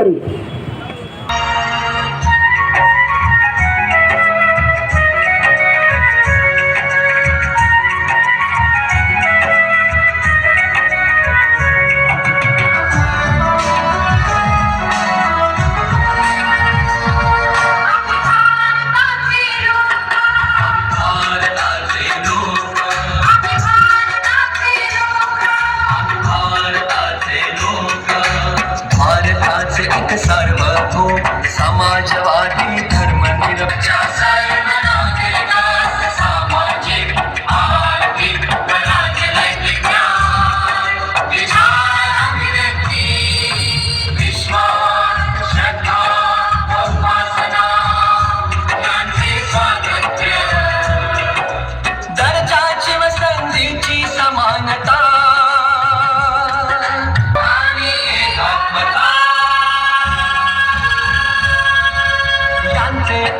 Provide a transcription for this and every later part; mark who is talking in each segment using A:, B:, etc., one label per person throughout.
A: करू
B: Party.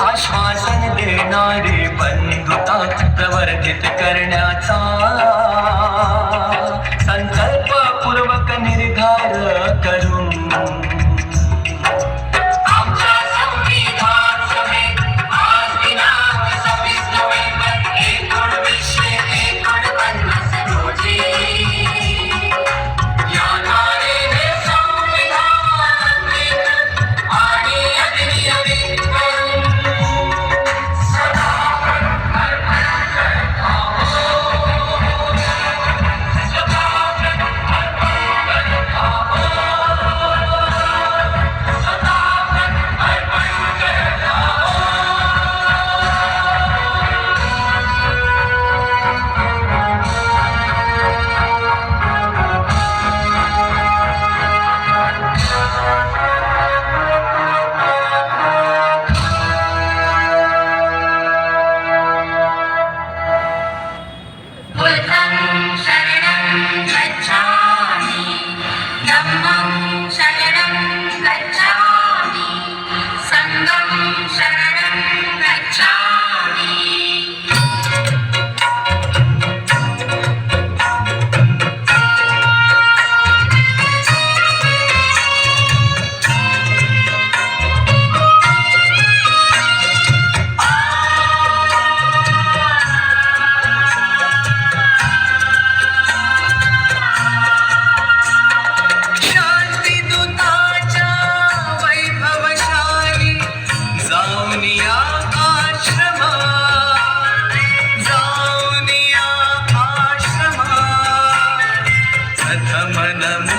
B: आश्वासन देणारे बंधुता प्रवर्धित करण्याचा
C: కథ మనము